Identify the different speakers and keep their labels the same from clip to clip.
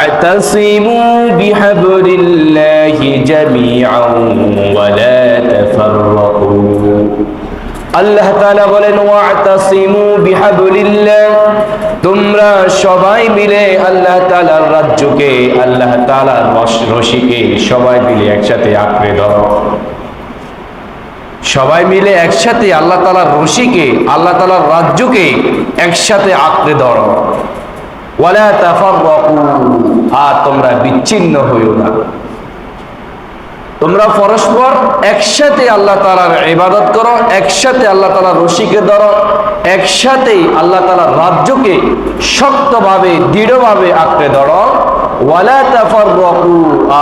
Speaker 1: واعتصموا بحبل الله جميعا ولا تفرقوا আল্লাহ তাআলা বলেন ওয়াতাসিমু বিহাবলিল্লাহ তোমরা সবাই মিলে আল্লাহ তাআলার রাজ্যকে আল্লাহ তাআলার রশ- রশিকে সবাই মিলে একসাথে আঁকড়ে ধরো সবাই মিলে একসাথে আল্লাহ তাআলার রশিকে আল্লাহ তাআলার রাজ্যকে একসাথে আঁকড়ে ধরো আর তোমরা বিচ্ছিন্ন হইও না। তোমরা পরস্পর একসাথে আল্লাহ তালার ইবাদত করো, একসাথে আল্লাহ তালার রশিকে ধরো একসাথে আল্লাহ তালার রাজ্যকে শক্তভাবে, দৃঢ়ভাবে আঁকড়ে ধরো।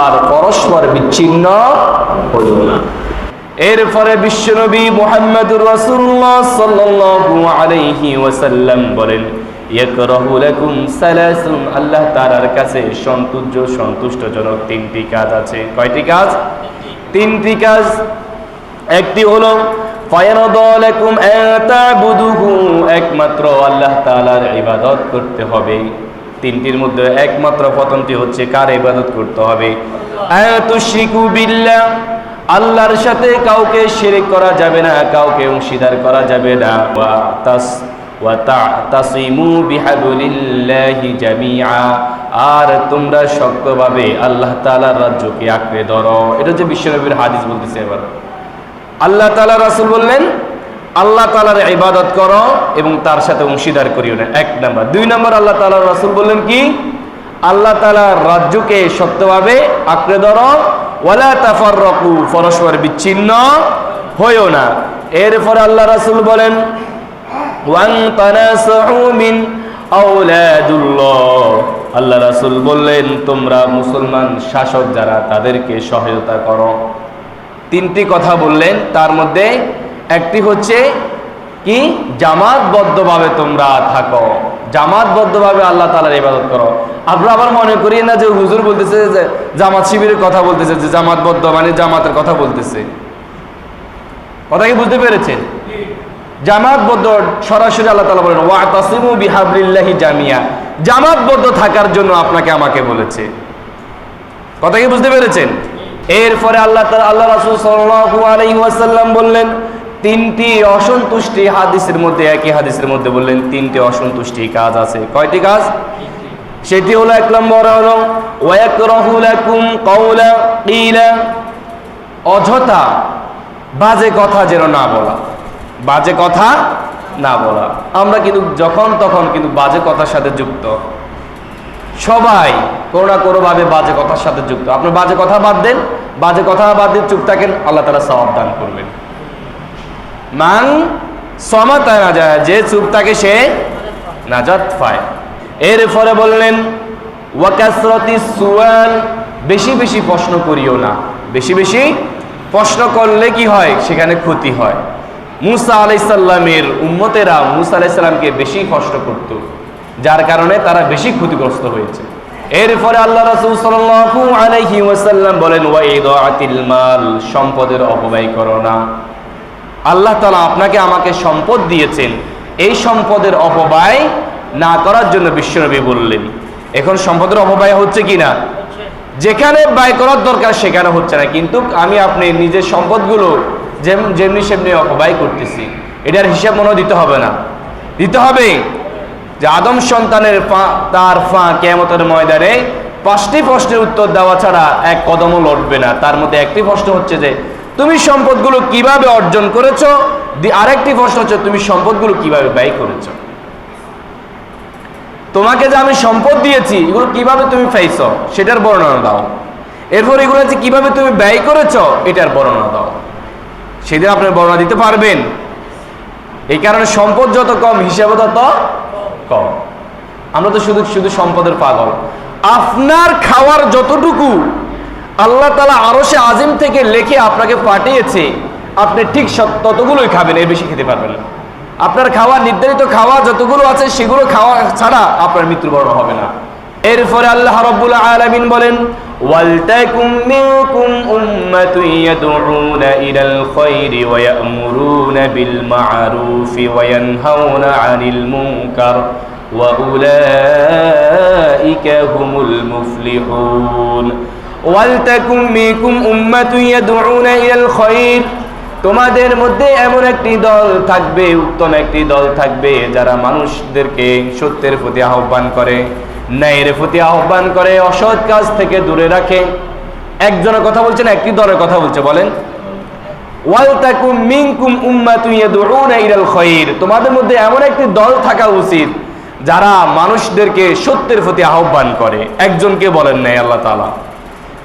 Speaker 1: আর পরস্পর বিচ্ছিন্ন হইও না। এরপরে বিশ্বনবী মুহাম্মদুর রাসূলুল্লাহ সাল্লাল্লাহু আলাইহি ওয়াসাল্লাম বলেন আল্লাহ তাআলার কাছে সন্তুষ্ট সন্তুষ্টজনক তিনটি কাজ আছে। কয়টি কাজ? তিনটি কাজ। একটি হলো একমাত্র আল্লাহ তাআলার ইবাদত করতে হবে। তিনটির মধ্যে একমাত্র প্রথমটি হচ্ছে কার ইবাদত করতে হবে? আল্লাহর সাথে কাউকে শিরিক করা যাবে না, কাউকে অংশীদার করা যাবে না। আর তোমরা শক্তভাবে আল্লাহ তাআলার রাজ্যকে আঁকড়ে ধরো। এটা হচ্ছে বিশ্বনবীর হাদিস বলতেছে এবার। আল্লাহ তাআলা রাসূল বললেন, আল্লাহ তাআলার ইবাদত করো এবং তার সাথে অংশীদার করিও না। এক নাম্বার। দুই নাম্বার, আল্লাহ তাআলার রাসূল বললেন কি? আল্লাহ তাআলার রাজ্যকে শক্তভাবে আঁকড়ে ধরো। ওয়ালা তাফাররাকু, পরস্পর বিচ্ছিন্ন হইও না। এরপরে আল্লাহ রাসূল বলেন আল্লাহ রাসূল বললেন, তোমরা মুসলমান শাসক যারা, তাদেরকে সহায়তা করো। তিনটি কথা বললেন। তার মধ্যে একটি হচ্ছে কি? জামাতবদ্ধভাবে তোমরা থাকো। জামাতবদ্ধভাবে আল্লাহ তাআলার ইবাদত করো। আমরা আবার মনে করি না যে হুজুর বলতেছে যে জামাত শিবিরের কথা বলতেছে, যে জামাতবদ্ধ মানে জামাতের কথা বলতেছে। কথা কি বুঝতে পেরেছেন? জামাতবদ্ধ সরাসরি আল্লাহ তালা বলেন ওয়া তাসিমু বিহাবলিল্লাহি জামিয়া। জামাতবদ্ধ থাকার জন্য আপনাকে আমাকে বলেছে। কথা কি বুঝতে পেরেছেন? এরপরে আল্লাহ তাআলা, আল্লাহ রাসূল সাল্লাল্লাহু আলাইহি ওয়াসাল্লাম বললেন, তিনটি অসন্তুষ্টি হাদিসের মধ্যে, একই হাদিসের মধ্যে বললেন, তিনটি অসন্তুষ্টি কাজ আছে। কয়টি কাজ? সেটি হলো এক নম্বর হলো ওয়াকরাহু লাকুম কাওলা কিলা। অযথা বাজে কথা যেন না বলা। বাজে কথা না বলা। আমরা কিন্তু যখন তখন কিন্তু বাজে কথার সাথে যুক্ত। সবাই কোনো না কোনোভাবে বাজে কথার সাথে যুক্ত। আপনি বাজে কথা বাদ দেন, বাজে কথা বাদ দিয়ে চুপ থাকেন, আল্লাহ তারা সওয়াব দান করবেন। মান সমাতা না যায় যে চুপ থাকে সে নাজাত এর ফলে বললেন ওয়াকাসরতি সুয়াল বেশি বেশি প্রশ্ন করিও না। বেশি বেশি প্রশ্ন করলে কি হয়? সেখানে ক্ষতি হয়। মুসা আলাইসাল্লামের উম্মতেরা মুসা আলাইসাল্লামকে বেশি কষ্ট করত, যার কারণে তারা বেশি ক্ষতিগ্রস্ত হয়েছে। এরপরে আল্লাহ রাসূল সাল্লাল্লাহু আলাইহি ওয়াসাল্লাম বলেন ওয়াইদাতিল মাল সম্পদের অপব্যয় করো না। আল্লাহ তালা আপনাকে আমাকে সম্পদ দিয়েছেন, এই সম্পদের অপব্যয় না করার জন্য বিশ্বনবী বললেন। এখন সম্পদের অপব্যয় হচ্ছে কি না? যেখানে ব্যয় করার দরকার সেখানে হচ্ছে না। কিন্তু আমি আপনি নিজের সম্পদগুলো যেম- যেমনি সেমনি অপব্যয় করতেছি। এটার হিসাব মনে দিতে হবে না। দিতে হবে যে আদম সন্তানের ফা- তার ফা কেমতের ময়দানে পাঁচটি প্রশ্নের উত্তর দেওয়া ছাড়া এক কদমও লড়বে না। তার মধ্যে একটি প্রশ্ন হচ্ছে যে, তুমি সম্পদগুলো কীভাবে অর্জন করেছ? আরেকটি প্রশ্ন হচ্ছে, তুমি সম্পদগুলো কীভাবে ব্যয় করেছ? তোমাকে যে আমি সম্পদ দিয়েছি, এগুলো কীভাবে তুমি পাইছো? সেটার বর্ণনা দাও। এরপর এগুলো যে কীভাবে তুমি ব্যয় করেছ, এটার বর্ণনা দাও। সেদিন আপনার বর্ণনা দিতে পারবেন। এই কারণে সম্পদ যত কম হিসাবে তত কম। আমরা তো শুধু শুধু সম্পদের পাগল। আপনার খাওয়ার যতটুকু আল্লাহ তালা আরও সে আজিম থেকে লেখে আপনাকে পাঠিয়েছে, আপনি ঠিক ততগুলোই খাবেন, এর বেশি খেতে পারবেন না। আপনার খাওয়া, নির্ধারিত খাওয়া যতগুলো আছে, সেগুলো খাওয়া ছাড়া আপনার মৃত্যুবরণ হবে না। এরপরে আল্লাহ রব্বুল আলামিন বলেন ওয়ালতাকুম মিনকুম উম্মাতুন ইয়াদউনা ইলাল খায়রি ওয়া ইয়ামুরুনা বিল মা'রুফি ওয়া ইয়ানহাউনা আনিল মুনকার وأولئك هم المفلحون ولتكن منكم أمة يدعون إلى الخير তোমাদের মধ্যে এমন একটি দল থাকবে উত্তম একটি দল থাকবে যারা মানুষদেরকে সত্যের প্রতি আহ্বান করে ন্যায়ের প্রতি আহ্বান করে, অসৎ কাজ থেকে দূরে রাখে। একজনের কথা বলছেন, একটি দলের কথা বলছে, বলেন। তোমাদের মধ্যে এমন একটি দল থাকা উচিত, যারা মানুষদেরকে সত্যের প্রতি আহ্বান করে। একজনকে বলেন নাই, আল্লাহ তাআলা।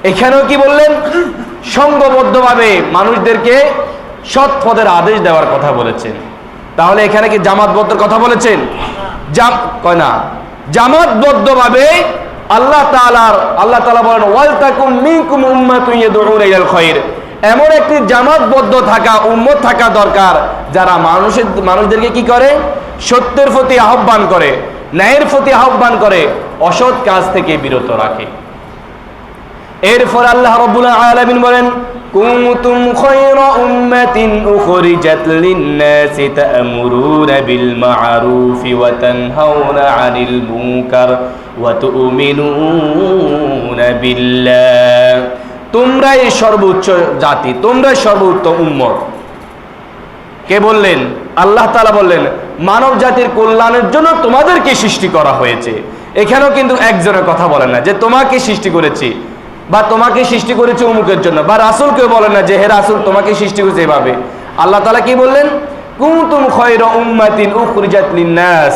Speaker 1: এখানেও কি বললেন? সংঘবদ্ধভাবে মানুষদেরকে সৎ পদের আদেশ দেওয়ার কথা বলেছেন। তাহলে এখানে কি জামাতবদ্ধের কথা বলেছেন? জাম কয় না? জামাতবদ্ধভাবে আল্লাহ তালার আল্লাহ তালা বলেন ওয়াল তাকুম মিনকুম উম্মাতুন ইয়াদউনা ইলাল খায়র এমন একটি জামাতবদ্ধ থাকা, উম্মত থাকা দরকার, যারা মানুষের, মানুষদেরকে কি করে? সত্যের প্রতি আহ্বান করে, ন্যায়ের প্রতি আহ্বান করে, অসৎ কাজ থেকে বিরত রাখে। এরপর আল্লাহ রব্বুল আলামিন বলেন খায়রা উম্মাতিন তা'মুরুনা বিল মা'রুফি ওয়া তানহাউনা 'আনিল মুনকার ওয়া তু'মিনুনা বিল্লাহ। তোমরাই সর্বোচ্চ জাতি, তোমরাই সর্বোত্তম উম্মত। কে বললেন? আল্লাহ তাআলা বললেন, মানব জাতির কল্যাণের জন্য তোমাদেরকে সৃষ্টি করা হয়েছে। এখানেও কিন্তু একজনের কথা বলেন না, যে তোমাকে সৃষ্টি করেছি। বা তোমাকে সৃষ্টি করেছে অমুকের জন্য, বা রাসুলকেও বলে না যে, হে রাসুল, তোমাকে সৃষ্টি করেছে এভাবে। আল্লাহ তালা কি বললেন? কুনতুম খায়রা উম্মাতিন উখরিজাত লিন-নাস।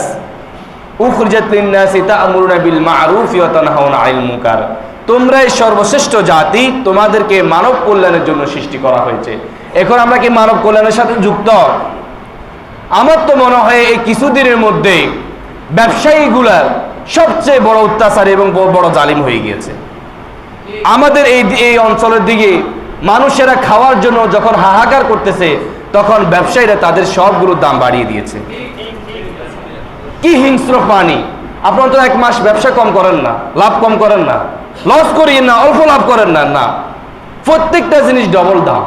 Speaker 1: উখরিজাত লিন-নাস তা'মুরুনা বিল মা'রুফ ওয়া তানহাউনা 'আনিল মুনকার। তোমরাই সর্বশ্রেষ্ঠ জাতি, তোমাদেরকে মানব কল্যাণের জন্য সৃষ্টি করা হয়েছে। এখন আমরা কি মানব কল্যাণের সাথে যুক্ত? আমার তো মনে হয় এই কিছুদিনের মধ্যে ব্যবসায়ীগুলার সবচেয়ে বড় অত্যাচার এবং বড় জালিম হয়ে গিয়েছে। আমাদের এই এই অঞ্চলের দিকে মানুষেরা খাওয়ার জন্য যখন হাহাকার করতেছে, তখন ব্যবসায়ীরা তাদের সবগুলোর দাম বাড়িয়ে দিয়েছে। কি হিংস্র প্রাণী। আপনারা তো এক মাস ব্যবসা কম করেন না, লাভ কম করেন না। লস করিয়ে না, অল্প লাভ করেন না না। প্রত্যেকটা জিনিস ডবল দাম।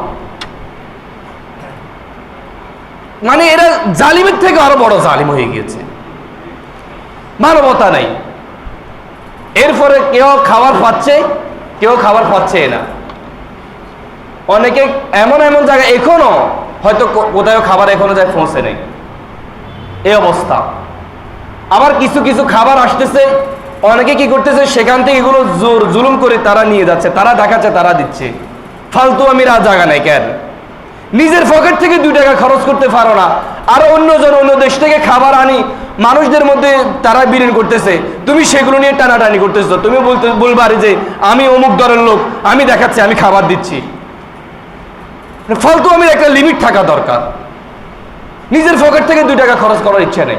Speaker 1: মানে এরা জালিমের থেকে আরও বড় জালিম হয়ে গিয়েছে। মানবতা নাই। এরপরে কেউ খাবার পাচ্ছে কেউ খাবার পাচ্ছে না। অনেকে এমন এমন জায়গায় এখনও হয়তো কোথাও খাবার এখনও যায় পৌঁছে নেই। এই অবস্থা। আবার কিছু কিছু খাবার আসতেছে, অনেকে কি করতেছে, সেখান থেকে এগুলো জোর জুলুম করে তারা নিয়ে যাচ্ছে, তারা দেখাচ্ছে, তারা দিচ্ছে। ফালতু আমি জায়গা নাই কেন? নিজের পকেট থেকে দুই টাকা খরচ করতে পারো না। আর অন্যজন অন্য দেশ থেকে খাবার আনি মানুষদের মধ্যে তারা বিলীন করতেছে। তুমি সেগুলো নিয়ে টানাটানি করতেছো। তুমি বলতে বলবারে যে আমি অমুক দরের লোক, আমি দেখাচ্ছি, আমি খাবার দিচ্ছি। ফালতু আমি একটা লিমিট থাকা দরকার। নিজের পকেট থেকে দুই টাকা খরচ করার ইচ্ছা নেই।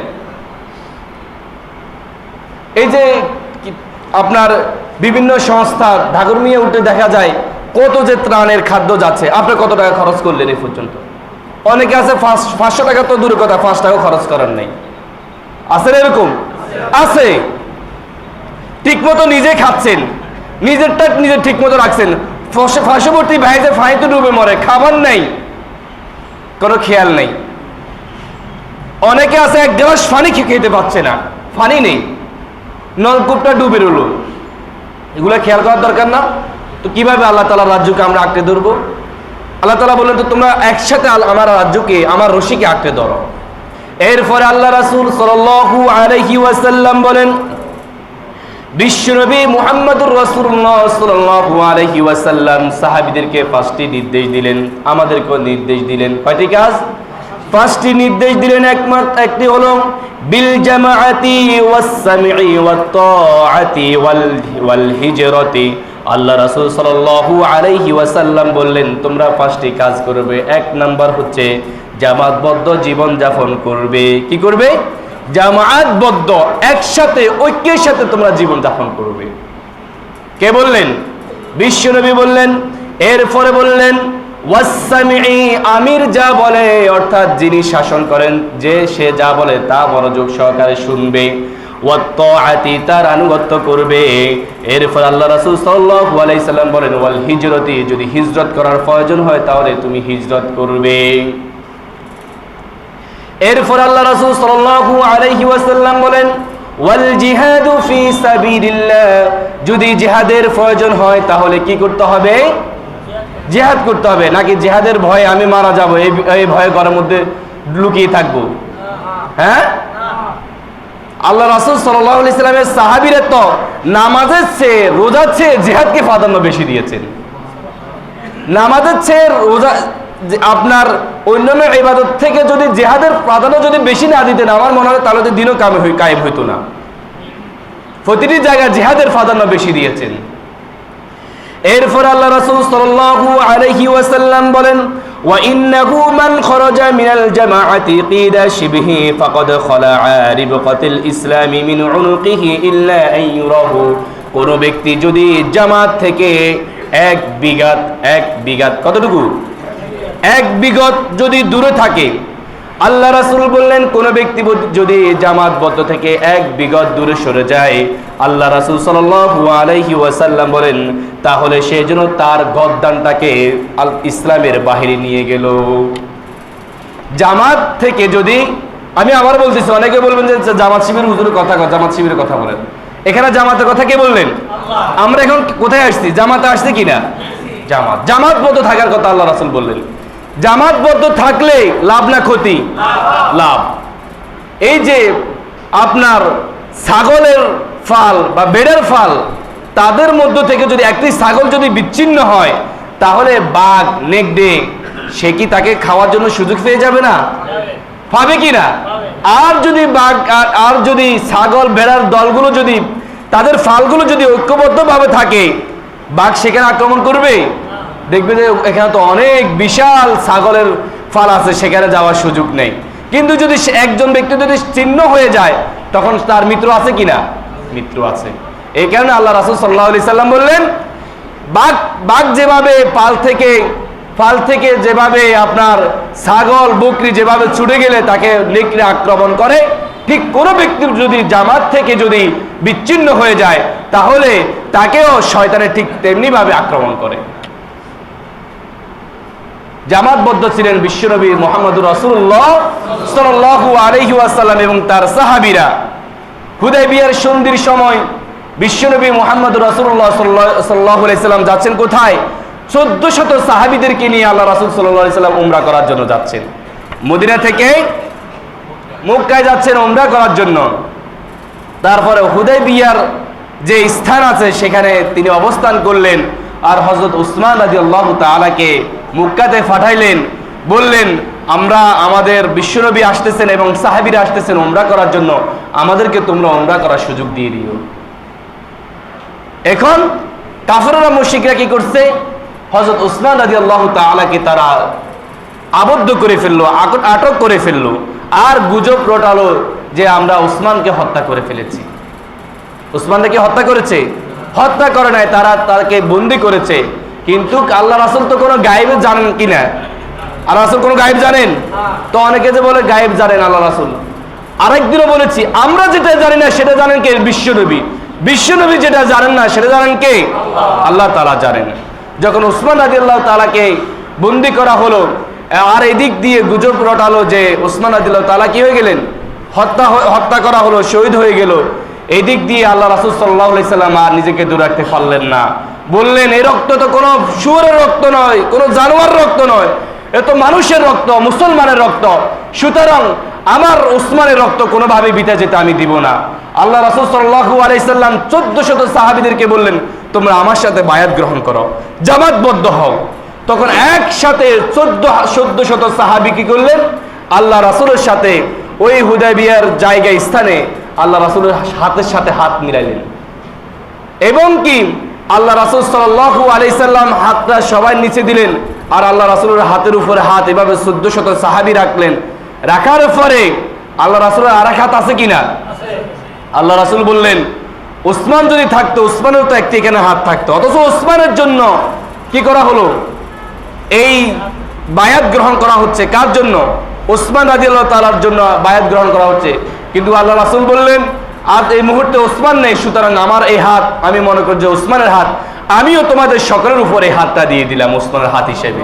Speaker 1: এই যে আপনার বিভিন্ন সংস্থা ঢাকুর মিয়ে উঠে দেখা যায়, কত যে ত্রাণের খাদ্য যাচ্ছে। আপনি কত টাকা খরচ করলেন এই পর্যন্ত? অনেকে আছে পাঁচ- পাঁচশো টাকা তো দূরের কথা, পাঁচ টাকা খরচ করার নেই। আছে এরকম? আছে। ঠিক মতো নিজে খাচ্ছেন। নিজেরটা নিজে ঠিক মতো রাখছেন। ফস- পার্শ্ববর্তী ভাই যে ফাঁইতে ডুবে মরে, খাবার নেই। কোনো খেয়াল নেই। অনেকে আছে এক গ্লাস খে- খেতে পাচ্ছে না। পানি নেই। নলকূপটা ডুবে রইল। এগুলো খেয়াল করার দরকার না। তো কীভাবে আল্লাহ তালা রাজ্যকে আমরা আঁকড়ে ধরবো? আল্লাহ তালা বললেন, তো তোমরা একসাথে আমার রাজ্যকে, আমার রশিকে আঁকড়ে ধরো। এরপরে আল্লাহ রাসুল সাল্লাল্লাহু আলাইহি ওয়াসাল্লাম বলেন, বিশ্বনবী মুহাম্মদুর রাসূলুল্লাহ সাল্লাল্লাহু আলাইহি ওয়াসাল্লাম সাহাবীদেরকে পাঁচটি নির্দেশ দিলেন, আমাদেরকেও নির্দেশ দিলেন। কয়টি কাজ? পাঁচটি নির্দেশ দিলেন একমাত্র, একটি হলো, বিল জামাআতি ওয়াস সামঈ ওয়াত তাআতি ওয়াল ওয়াল হিজরাতি। আল্লাহ রাসূল সাল্লাল্লাহু আলাইহি ওয়াসাল্লাম বললেন, তোমরা পাঁচটি কাজ করবে। এক নাম্বার হচ্ছে জামাতবদ্ধ জীবন যাপন করবে। কি করবে? জামাতবদ্ধ, একসাথে, ঐক্যের সাথে তোমরা জীবন যাপন করবে। কে বললেন? বিশ্বনবী বললেন, এরপরে বললেন আমির যা বলে, অর্থাৎ যিনি শাসন করেন, যে সে যা বলে, তা মনোযোগ সহকারে শুনবে। তার আনুগত্য করবে। এরপর আল্লাহ রাসূল সাল্লাম বলেন ওয়াল হিজরতি যদি হিজরত করার প্রয়োজন হয়, তাহলে তুমি হিজরত করবে। এরপর আল্লাহ রাসূল সাল্লাল্লাহু আলাইহি ওয়াসাল্লাম বলেন, ওয়াল জিহাদু ফি সাবিলিল্লাহ। যদি জিহাদের প্রয়োজন হয়, তাহলে কি করতে হবে? জিহাদ করতে হবে। নাকি জিহাদের ভয়ে আমি মারা যাব? এই ভয়ে ঘরের মধ্যে লুকিয়ে থাকব? হ্যাঁ? আল্লাহ রাসুল সাল্লাহ ইসলামের সাহাবিরা তো নামাজের চেয়ে রোজার চেয়ে জেহাদকে প্রাধান্য বেশি দিয়েছেন। নামাজের চেয়ে রোজা আপনার অন্যান্য ইবাদত থেকে যদি জেহাদের প্রাধান্য যদি বেশি না দিতেন, আমার মনে হয় তাহলে দিনও কামে হই কায়েম হইতো না। প্রতিটি জায়গায় জেহাদের প্রাধান্য বেশি দিয়েছেন। এরপর আল্লাহ রাসূল সাল্লাল্লাহু আলাইহি ওয়াসাল্লাম বলেন ইন্নাহু মান খরাজা মিনাল জামাআতি কিদা শিবহি, ফাকাদ খলাআ রিবকাতিল ইসলামি মিন উনুকিহি ইল্লা আন ইউরাহু। কোন ব্যক্তি যদি জামাত থেকে এক বিঘাত এক বিঘাত কতটুকু? এক বিগত যদি দূরে থাকে আল্লাহ রাসুল বললেন কোন ব্যক্তি যদি জামাতবদ্ধ থেকে এক বিগত দূরে সরে যায় আল্লাহ রাসুল আলাইহি ওয়াসাল্লাম বলেন তাহলে সে যেন তার গদ্দানটাকে ইসলামের বাহিরে নিয়ে গেল। জামাত থেকে যদি আমি আবার বলতেছি অনেকে বলবেন যে জামাত শিবির হুজুরের কথা জামাত শিবিরের কথা বলেন। এখানে জামাতের কথা কে বললেন? আমরা এখন কোথায় আসছি? জামাতে আসছে কিনা? জামাত। জামাতবদ্ধ থাকার কথা আল্লাহ রাসুল বললেন। জামাতবদ্ধ থাকলে লাভ না ক্ষতি? লাভ। এই যে আপনার ছাগলের ফাল বা বেড়ের ফাল, তাদের মধ্য থেকে যদি একটি ছাগল যদি বিচ্ছিন্ন হয়, তাহলে বাঘ নেকড়ে সে কি তাকে খাওয়ার জন্য সুযোগ পেয়ে যাবে না? পাবে কি না? আর যদি বাঘ, আর- যদি ছাগল ভেড়ার দলগুলো যদি, তাদের ফালগুলো যদি ঐক্যবদ্ধভাবে থাকে, বাঘ সেখানে আক্রমণ করবে? দেখবে যে এখানে তো অনেক বিশাল ছাগলের ফাল আছে, সেখানে যাওয়ার সুযোগ নেই। কিন্তু যদি একজন ব্যক্তি যদি চিহ্ন হয়ে যায়, তখন তার মিত্র আছে কিনা? মিত্র আছে। এই কারণে আল্লাহ রাসুল সাল্লাহ আলি সাল্লাম বললেন, বাঘ বাঘ যেভাবে পাল থেকে পাল থেকে যেভাবে আপনার ছাগল, বকরি যেভাবে ছুটে গেলে তাকে নেকড়ে আক্রমণ করে, ঠিক কোনো ব্যক্তির যদি জামাত থেকে যদি বিচ্ছিন্ন হয়ে যায়, তাহলে তাকেও শয়তানে ঠিক তেমনিভাবে আক্রমণ করে। জামাতবদ্ধ ছিলেন বিশ্বনবী মোহাম্মদুর রসুল্লাহ সাল্লাল্লাহু আলাইহি ওয়াসাল্লাম এবং তার সাহাবিরা। হুদাইবিয়ার সন্ধির সময় বিশ্বনবী মোহাম্মদ রসুল্লাহ সাল্লাহ সাল্লাম যাচ্ছেন কোথায়? চোদ্দ শত সাহাবিদেরকে নিয়ে আল্লাহ রাসুল সাল্লাহ সাল্লাম উমরা করার জন্য যাচ্ছেন। মদিনা থেকে মক্কায় যাচ্ছেন উমরা করার জন্য। তারপরে হুদয় বিয়ার যে স্থান আছে, সেখানে তিনি অবস্থান করলেন। আর হজরত উসমান রাজি আল্লাহ তালাকে মুক্কাতে পাঠাইলেন বললেন, আমরা আমাদের বিশ্বনবী আসতেছেন এবং সাহাবিরা আসতেছেন ওমরা করার জন্য। আমাদেরকে তোমরা ওমরা করার সুযোগ দিয়ে দিও। এখন কাফররা মুশিকরা কি করছে? হজরত উসমান রাজি আল্লাহ তালাকে তারা আবদ্ধ করে ফেলল আটক করে ফেলল আর গুজব রটালো যে আমরা উসমানকে হত্যা করে ফেলেছি। উসমানকে হত্যা করেছে? হত্যা করে নাই, তারা তাকে বন্দি করেছে। কিন্তু আল্লাহ রাসুল তো কোনো গায়েবে জানেন কিনা? আল্লাহ রাসুল কোনো গায়েব জানেন? তো অনেকে যে বলে গায়েব জানেন আল্লাহ রাসুল। আরেকদিনও বলেছি, আমরা যেটা জানি না সেটা জানেন কে? বিশ্বনবী। বিশ্বনবী যেটা জানেন না সেটা জানেন কে? আল্লাহ তালা জানেন। যখন উসমান আদি আল্লাহ তালাকে বন্দি করা হলো, আর এদিক দিয়ে গুজব রটালো যে উসমান আদিল্লাহ তালা কি হয়ে গেলেন? হত্যা হত্যা করা হলো, শহীদ হয়ে গেল। এদিক দিয়ে আল্লাহ রাসুল সাল্লাহ সাল্লাম আর নিজেকে দূর রাখতে পারলেন না। বললেন, এই রক্ত তো কোনো শুয়োরের রক্ত নয়, কোনো জানোয়ার রক্ত নয়। এ তো মানুষের রক্ত, মুসলমানের রক্ত। সুতরাং আমার উসমানের রক্ত কোনোভাবে বিতে যেতে আমি দিব না। আল্লাহ রাসুল সাল্লাহু আলাইসাল্লাম চোদ্দ শত সাহাবিদেরকে বললেন, তোমরা আমার সাথে বায়াত গ্রহণ করো, জামাতবদ্ধ হও। তখন একসাথে চোদ্দ চোদ্দ শত সাহাবি কি করলেন? আল্লাহ রাসুলের সাথে ওই হুদাইবিয়ার জায়গায়, স্থানে আল্লাহ রাসুলের হাতের সাথে হাত মিলাইলেন। এবং কি? আল্লাহ রাসুল সাল্লাহু আলাইসাল্লাম হাতটা সবাই নিচে দিলেন আর আল্লাহ রাসুলের হাতের উপরে হাত এভাবে চোদ্দ শত সাহাবি রাখলেন। রাখার পরে আল্লাহ রাসুলের আর হাত আছে কিনা? আল্লাহ রাসুল বললেন ওসমান যদি থাকতো ওসমানের তো একটি এখানে হাত থাকতো। অথচ ওসমানের জন্য কি করা হলো? এই বায়াত গ্রহণ করা হচ্ছে কার জন্য? ওসমান রাজি আল্লাহ তালার জন্য বায়াত গ্রহণ করা হচ্ছে। কিন্তু আল্লাহ রাসুল বললেন আজ এই মুহূর্তে ওসমান নেই, সুতরাং আমার এই হাত, আমি মনে করি যে ওসমানের হাত, আমিও তোমাদের সকলের উপর হাতটা দিয়ে দিলাম ওসমানের হাত হিসেবে।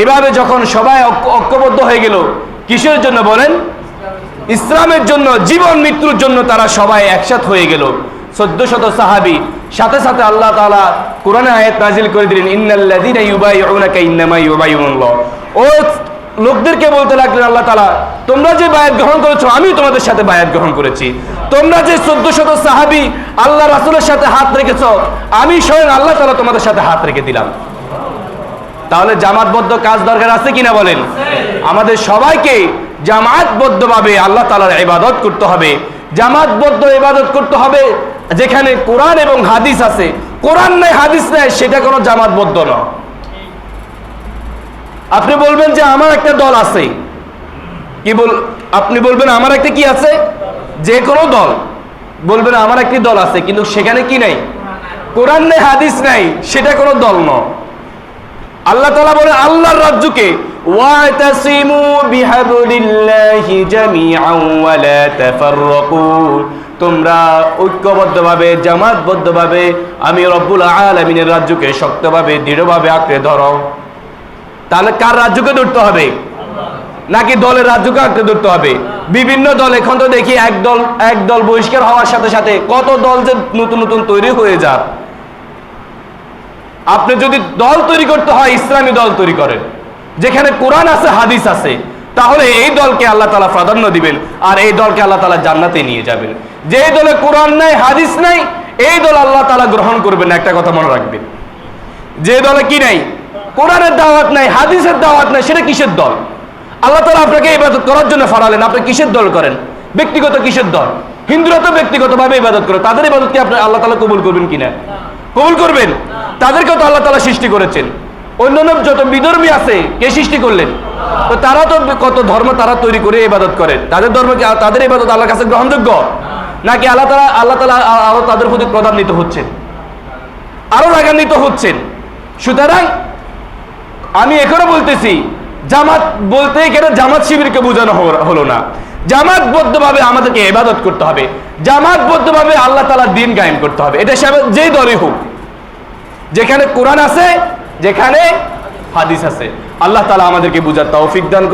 Speaker 1: এভাবে যখন সবাই ঐক্যবদ্ধ হয়ে গেল, কিসের জন্য বলেন? ইসলামের জন্য, জীবন, মৃত্যুর জন্য তারা সবাই একসাথ হয়ে গেল। চোদ্দ শত সাহাবি, সাথে সাথে আল্লাহ তালা কোরআনে আয়াত নাজিল করে দিলেন, ইন্নাল্লাযীনা ইউবাইউনাকা ইন্নামা ইউবাইউনাল্লাহ। ও লোকদেরকে বলতে লাগলেন, আল্লাহ তাআলা, তোমরা যে বায়াত গ্রহণ করেছ আমি তোমাদের সাথে বায়াত গ্রহণ করেছি। তোমরা যে চোদ্দ শত সাহাবি আল্লাহ রাসূলের সাথে হাত রেখেছো, আমি স্বয়ং আল্লাহ তাআলা তোমাদের সাথে হাত রেখে দিলাম। তাহলে জামাতবদ্ধ কাজ দরকার আছে কিনা বলেন? আমাদের সবাইকে জামাতবদ্ধভাবে আল্লাহ তালার ইবাদত করতে হবে। জামাতবদ্ধ ইবাদত করতে হবে যেখানে কোরআন এবং হাদিস আছে। কোরআন নাই, হাদিস নাই, সেটা কোনো জামাতবদ্ধ নয়। আপনি বলবেন যে আমার একটা দল আছে। কি বল, আপনি বলবেন আমার একটা কি আছে? যে কোনো দল। বলবেন আমার একটি দল আছে, কিন্তু সেখানে কি নাই? কোরআন নেই, হাদিস নাই, সেটা কোনো দল নয়। আল্লাহ তালা বলে, আল্লাহর রাজ্যকে তোমরা ঐক্যবদ্ধভাবে জামাতবদ্ধভাবে আমি রব্বুল আলামিনের রাজ্যকে শক্তভাবে, দৃঢ়ভাবে আঁকড়ে ধরো। তাহলে কার রাজ্যকে ধরতে হবে? নাকি দলের রাজ্যকে আঁকড়ে ধরতে হবে? বিভিন্ন দল, এখন তো দেখি এক দল এক দল বহিষ্কার হওয়ার সাথে সাথে কত দল যে নতুন নতুন তৈরি হয়ে যায় আপনি যদি দল তৈরি করতে হয়, ইসলামী দল তৈরি করেন, যেখানে কোরআন আছে, হাদিস আছে, তাহলে এই দলকে আল্লাহ তালা প্রাধান্য দিবেন, আর এই দলকে আল্লাহ তালা জান্নাতে নিয়ে যাবেন। যে দলে কোরআন নাই, হাদিস নাই, এই দল আল্লাহ তালা গ্রহণ করবেন, একটা কথা মনে রাখবেন। যে দলে কি নাই কোরআনের দাওয়াত নাই, হাদিসের দাওয়াত নাই, সেটা কিসের দল? আল্লাহ তালা আপনাকে ইবাদত করার জন্য ফরালেন আপনি কিসের দল করেন? ব্যক্তিগত কিসের দল? হিন্দুরা তো ব্যক্তিগতভাবে ইবাদত করে, তাদের ইবাদতকে আপনি আল্লাহ তালা কবুল করবেন কিনা? কবুল করবেন? তাদেরকেও তো আল্লাহ তালা সৃষ্টি করেছেন। অন্যান্য যত বিধর্মী আছে, কে সৃষ্টি করলেন? তো তারা তো কত ধর্ম তারা তৈরি করে ইবাদত করেন। তাদের ধর্ম কি, তাদের ইবাদত আল্লাহর কাছে গ্রহণযোগ্য? নাকি আল্লাহ তালা আল্লাহ তালা আরও তাদের প্রতি প্রধান প্রধান্বিত হচ্ছেন? আরও রাগান্বিত হচ্ছেন? সুতরাং আমি এখনও বলতেছি, জামাত বলতে এখানে জামাত শিবিরকে বোঝানো হলো- না। জামাতবদ্ধভাবে আমাদেরকে এবাদত করতে হবে। জামাতবদ্ধভাবে আল্লাহ তালার দিন গায়েম করতে হবে। এটা সে যেই দলই হোক, যেখানে কোরআন আছে, যেখানে হাদিস আছে, আল্লাহ তালা আমাদেরকে বুঝার তৌফিক দান।